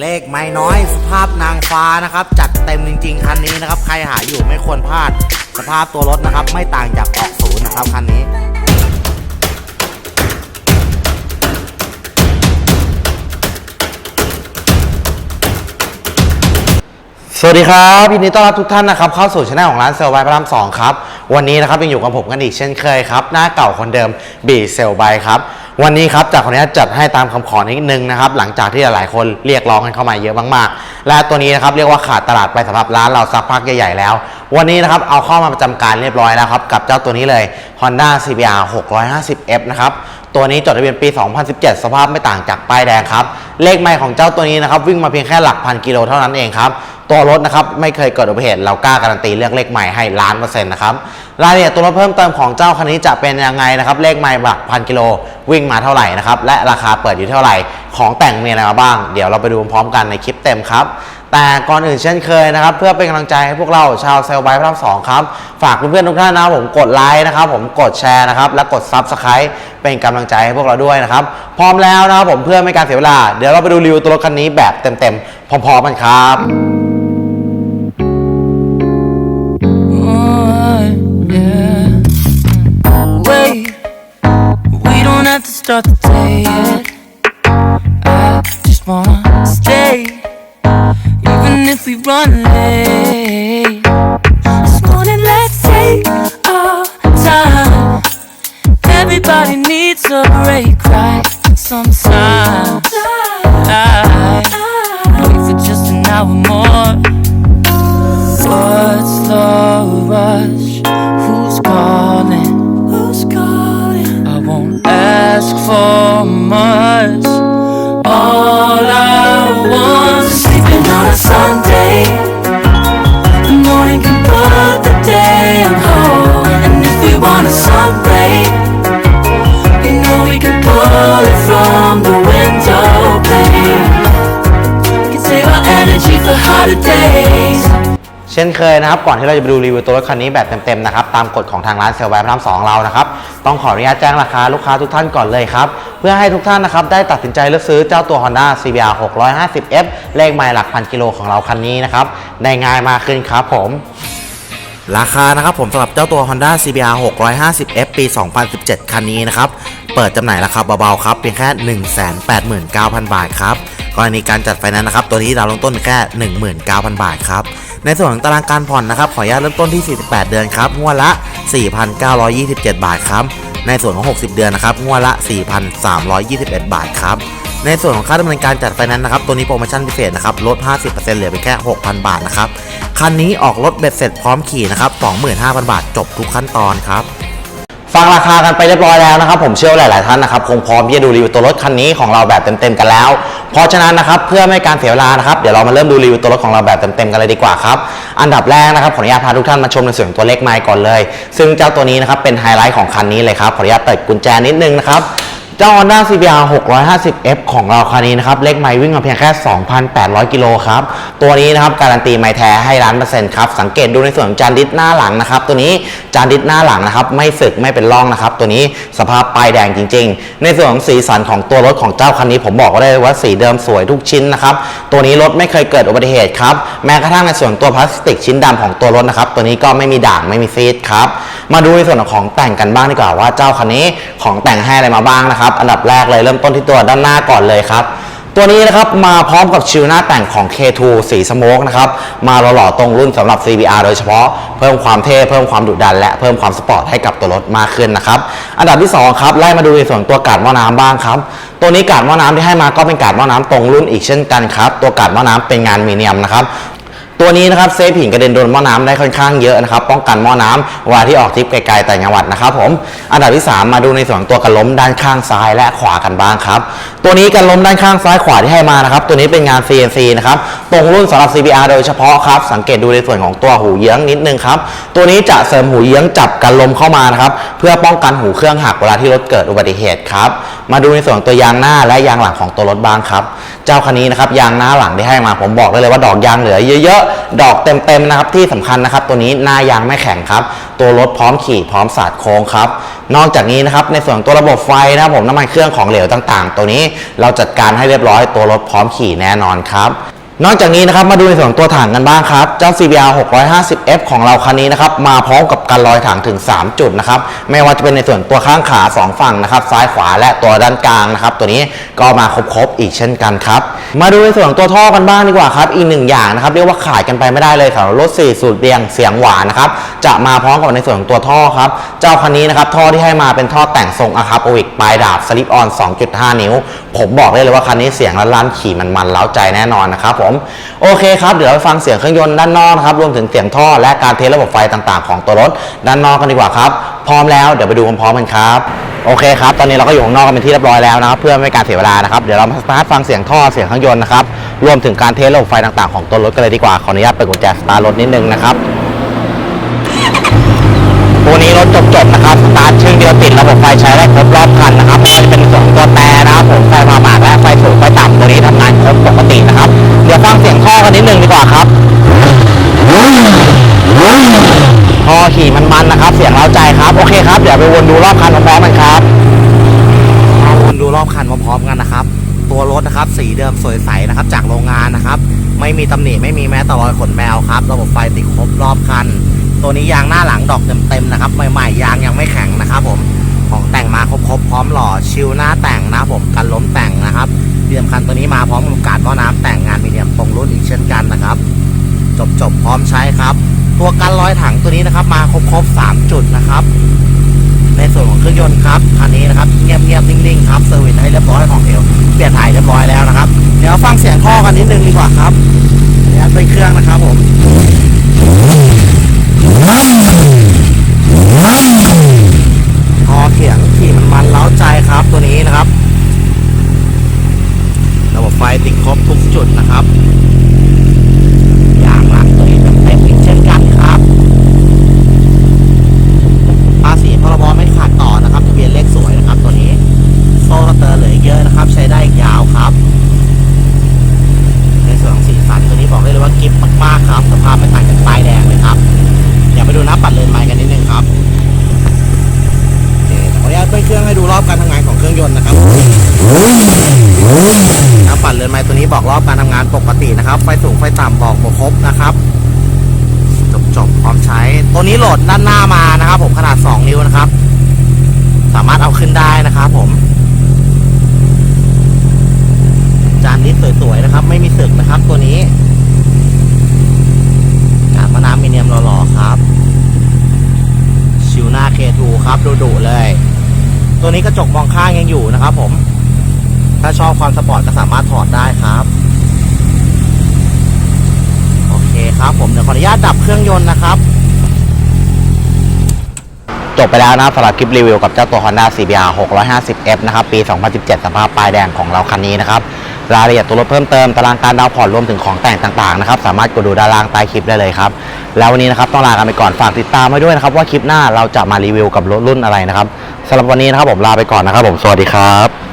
เลขไม่น้อยสภาพนางฟ้านะครับ จัดเต็มจริง ๆ คันนี้นะครับ ใครหาอยู่ไม่ควรพลาด สภาพตัวรถนะครับ ไม่ต่างจากออกศูนย์นะครับคันนี้สวัสดีครับยินดีต้อนรับทุกท่านนะครับเข้าสู่ช anel ของร้านเซลไบพระรามสองครับ วันนี้นะครับยังอยู่กับผมกันอีกเช่นเคยครับ หน้าเก่าคนเดิมบีเซลไบครับ วันนี้ครับจากคนนี้จัดให้ตามคำขอนิดนึงนะครับ หลังจากที่หลายคนเรียกร้องกันเข้ามาเยอะมากๆ และตัวนี้นะครับเรียกว่าขาดตลาดไปสำหรับร้านเราสักพักใหญ่ๆแล้ว วันนี้นะครับเอาเข้ามาประจำการเรียบร้อยแล้วครับ กับเจ้าตัวนี้เลย Honda CBR 650F นะครับตัวนี้จดทะเบียนปี 2017 สภาพไม่ต่างจากป้ายแดงครับ เลขไมล์ของเจ้าตัวนี้นะครับวิ่งมาเพียงแค่หลักพันกิโลเท่านั้นเองครับ ตัวรถนะครับไม่เคยเกิดอุบัติเหตุเรากล้าการันตีเรื่องเลขใหม่ให้ล้านเปอร์เซ็นต์นะครับรายละเอียดตัวรถเพิ่มเติมของเจ้าคันนี้จะเป็นยังไงนะครับเลขใหม่หลักพันกิโลวิ่งมาเท่าไหร่นะครับและราคาเปิดอยู่เท่าไหร่ของแต่งมีอะไรมาบ้าง เดี๋ยวเราไปดูพร้อมกันในคลิปเต็มครับแต่ก่อนอื่นเช่นเคยนะครับ เพื่อเป็นกำลังใจให้พวกเราชาวเซลล์ไบค์พระรามสองครับ ฝากเพื่อนๆทุกท่านนะครับผมกดไลค์นะครับผมกดแชร์นะครับ และกด Subscribe เป็นกำลังใจให้พวกเราด้วยนะครับ พร้อมแล้วนะครับผมเพื่อไม่การเสียเวลา เดี๋ยวเราไปดูรีวิวตัวรถคันนี้แบบเต็มๆพร้อมๆกันครับ start the day yet. I just wanna stay, even if we run late. This morning, let's take our time. Everybody needs a break, right? Sometimes เช่นเคยนะครับ ก่อนที่เราจะไปดูรีวิวตัวรถคันนี้แบบเต็มๆนะครับตามกฎของทางร้านเซลล์ไบพระรามสองเรานะครับต้องขออนุญาตแจ้งราคาลูกค้าทุกท่านก่อนเลยครับเพื่อให้ทุกท่านนะครับได้ตัดสินใจเลือกซื้อเจ้าตัว Honda CBR 650F เลขไมล์หลักพันกิโลของเราคันนี้นะครับได้ง่ายมากขึ้นครับผมราคานะครับผมสำหรับเจ้าตัว Honda CBR 650F ปี 2017 คันนี้นะครับ เปิดจำหน่ายราคาเบาๆครับเพียงแค่ 189,000 บาทครับกรณีการจัดไฟแนนซ์นะครับ ตัวนี้ดาวน์เริ่มต้นแค่ 19,000 บาทครับ ในส่วนของตารางการผ่อนนะครับขออนุญาตเริ่มต้นที่ 48 เดือนครับงวดละ 4,927 บาทครับในส่วนของ 60 เดือนนะครับงวดละ 4,321 บาทครับในส่วนของค่าดำเนินการจัดไฟนั้นนะครับตัวนี้โปรโมชั่นพิเศษนะครับลด 50%เหลือเพียงแค่ 6,000 บาทนะครับคันนี้ออกรถเบ็ดเสร็จพร้อมขี่นะครับ25,000 บาทจบทุกขั้นตอนครับางราคากันไปเรียบร้อยแล้วนะครับ ผมเชื่อว่าหลาย ๆ ท่านนะครับคงพร้อมที่จะดูรีวิวตัวรถคันนี้ของเราแบบเต็ม ๆ กันแล้ว เพราะฉะนั้นนะครับเพื่อไม่ให้การเสียเวลานะครับเดี๋ยวเรามาเริ่มดูรีวิวตัวรถของเราแบบเต็ม ๆ กันเลยดีกว่าครับ อันดับแรกนะครับขออนุญาตพาทุกท่านมาชมในส่วนของตัวเลขไมล์ก่อนเลย ซึ่งเจ้าตัวนี้นะครับเป็นไฮไลท์ของคันนี้เลยครับขออนุญาตเปิดกุญแจนิดนึงนะครับ เจ้า Honda CBR 650F ของเราคันนี้นะครับ เลขไมล์วิ่งมาเพียงแค่ 2,800 กิโลครับ ตัวนี้นะครับ การันตีไมล์แท้ให้ล้านเปอร์เซ็นต์ครับ สังเกตดูในส่วนของจานดิสหน้าหลังนะครับ ตัวนี้จานดิสหน้าหลังนะครับ ไม่สึกไม่เป็นร่องนะครับ ตัวนี้สภาพป้ายแดงจริง ๆ ในส่วนของสีสันของตัวรถของเจ้าคันนี้ ผมบอกได้เลยว่าสีเดิมสวยทุกชิ้นนะครับ ตัวนี้รถไม่เคยเกิดอุบัติเหตุครับ แม้กระทั่งในส่วนตัวพลาสติกชิ้นดำของตัวรถนะครับ ตัวนี้ก็ไม่มีด่างไม่มีซีดครับ มาดูในส่วนของแต่งกันบ้างดีกว่าว่าเจ้าคันนี้ของแต่งให้อะไรมาบ้างนะครับ อันดับแรกเลยเริ่มต้นที่ตัวด้านหน้าก่อนเลยครับตัวนี้นะครับมาพร้อมกับชิวหน้าแต่งของ K2 สีสโมกนะครับมาหล่อๆตรงรุ่นสำหรับ CBR โดยเฉพาะเพิ่มความเท่เพิ่มความดุดัน และเพิ่มความสปอร์ตให้กับตัวรถมากขึ้นนะครับอันดับที่2ครับไล่มาดูในส่วนตัวกาดหม้อน้ำบ้างครับตัวนี้กาดหม้อน้ำที่ให้มาก็เป็นกาดหม้อน้ำตรงรุ่นอีกเช่นกันครับตัวกาดหม้อน้ำเป็นงานมีเนียมนะครับ ตัวนี้นะครับเซฟหินกระเด็นโดนหม้อน้ำได้ค่อนข้างเยอะนะครับป้องกันหม้อน้ำเวลาที่ออกทริปไกลๆแต่จังหวัดนะครับผมอันดับที่ 3 มาดูในส่วนตัวกันล้มด้านข้างซ้ายและขวากันบ้างครับตัวนี้กันล้มด้านข้างซ้ายขวาที่ให้มานะครับตัวนี้เป็นงาน CNC นะครับตรงรุ่นสำหรับ CBR โดยเฉพาะครับสังเกตดูในส่วนของตัวหูเยื้องนิดนึงครับตัวนี้จะเสริมหูเยื้องจับกันล้มเข้ามานะครับเพื่อป้องกันหูเครื่องหักเวลาที่รถเกิดอุบัติเหตุครับมาดูในส่วนตัวยางหน้าและยางหลังของตัวรถบ้างครับเจ้าคันนี้นะครับยางหน้าหลังที่ให้มาผมบอกได้เลยว่าดอกยางเหลือเยอะดอกเต็มๆนะครับที่สำคัญนะครับ ตัวนี้หน้ายางไม่แข็งครับ ตัวรถพร้อมขี่พร้อมสาดโค้งครับนอกจากนี้นะครับในส่วนตัวระบบไฟนะครับผมน้ำมันเครื่องของเหลวต่างๆ ตัวนี้เราจัดการให้เรียบร้อยตัวรถพร้อมขี่แน่นอนครับนอกจากนี้นะครับมาดูในส่วนตัวถังกันบ้างครับ เจ้า CBR 650F ของเราคันนี้นะครับมาพร้อมกับการลอยถังถึง 3 จุดนะครับไม่ว่าจะเป็นในส่วนตัวข้างขา 2 ฝั่งนะครับซ้ายขวาและตัวด้านกลางนะครับตัวนี้ก็มาครบๆอีกเช่นกันครับ มาดูในส่วนของตัวท่อกันบ้างดีกว่าครับ อีกหนึ่งอย่างนะครับเรียกว่าขาดกันไปไม่ได้เลยสำหรับรถ4สูตรเรียงเสียงหวานนะครับจะมาพร้อมกับในส่วนของตัวท่อครับเจ้าคันนี้นะครับท่อที่ให้มาเป็นท่อแต่งทรงอะคราโปวิกปลายดาบสลิปออน 2.5 นิ้ว ผมบอกได้เลยว่าคันนี้เสียงลั่นขี่มันมันเล้าใจแน่นอนนะครับผมโอเคครับเดี๋ยวไปฟังเสียงเครื่องยนต์ด้านนอกนะครับรวมถึงเสียงท่อและการเทสระบบไฟต่างๆ ของตัวรถด้านนอกกันดีกว่าครับพร้อมแล้วเดี๋ยวไปดูพร้อมๆกันครับ โอเคครับ ตอนนี้เราก็อยู่ข้างนอกเป็นที่เรียบร้อยแล้วนะครับ เพื่อไม่ให้การเสียเวลานะครับ เดี๋ยวเรามาสตาร์ทฟังเสียงท่อเสียงเครื่องยนต์นะครับ รวมถึงการเทสระบบไฟต่างๆของตัวรถกันเลยดีกว่า ขออนุญาตเปิดกุญแจสตาร์ทรถนิดนึงนะครับ ตัวนี้รถจบๆนะครับ สตาร์ทชึ่งเดียวติดระบบไฟใช้ได้ครบรอบคันนะครับไม่ว่าจะเป็น ต้อมกันนะครับ ตัวรถนะครับสีเดิมสวยใสนะครับจากโรงงานนะครับ ไม่มีตำหนิไม่มีแม้แต่รอยขนแมวครับ ระบบไฟติดครบรอบคัน ตัวนี้ยางหน้าหลังดอกเต็มๆนะครับใหม่ๆยางยังไม่แข็งนะครับ ผมของแต่งมาครบๆพร้อมหล่อชิลหน้าแต่งนะผมกันล้มแต่งนะครับที่สำคัญตัวนี้มาพร้อมกับการหม้อน้ำแต่งงานมีเดียมตรงรุ่นอีกเช่นกันนะครับ จบๆพร้อมใช้ครับ ตัวกันรอยถังตัวนี้นะครับ มาครบๆ3จุดนะครับ ส่วนของเครื่องยนต์ครับคันนี้นะครับเงียบๆนิ่งๆครับเซอร์วิสให้เรียบร้อยของเอวเปลี่ยนถ่ายเรียบร้อยแล้วนะครับเดี๋ยวฟังเสียงท่อกันนิดนึงดีกว่าครับเดี๋ยเป็นเครื่องนะครับผมพอเขียงขี่มันมันเล้าใจครับตัวนี้นะครับ ระบบไฟติดครบทุกจุดนะครับ ไฟสูงไฟต่ำบอกหมดครบนะครับ จบจบพร้อมใช้ ตัวนี้โหลดด้านหน้ามานะครับ ผมขนาด 2 นิ้วนะครับ สามารถเอาขึ้นได้นะครับผม จานนี้สวยๆนะครับ ไม่มีสึกนะครับ ตัวนี้กาดมะน้ำมีเนียมหล่อๆครับ ชิวหน้า K2 ครับดุๆเลย ตัวนี้กระจกมองข้างยังอยู่นะครับ ผม ถ้าชอบความสปอร์ตก็สามารถถอดได้ครับ คครับผมเดี๋ยวขออนุญาตดับเครื่องยนต์นะครับจบไปแล้วนะสำหรับคลิปรีวิวกับเจ้าตัว Honda CBR 650F นะครับ ปี 2017 สภาพป้ายแดงของเราคันนี้นะครับ รายละเอียดตัวรถเพิ่มเติม ตารางการดาวน์ผ่อนรวมถึงของแต่งต่างๆนะครับ สามารถกดดูด้านล่างใต้คลิปได้เลยครับ แล้ววันนี้นะครับต้องลากันไปก่อน ฝากติดตามไว้ด้วยนะครับ ว่าคลิปหน้าเราจะมารีวิวกับรถรุ่นอะไรนะครับสำหรับวันนี้นะครับผมลาไปก่อนนะครับผม สวัสดีครับ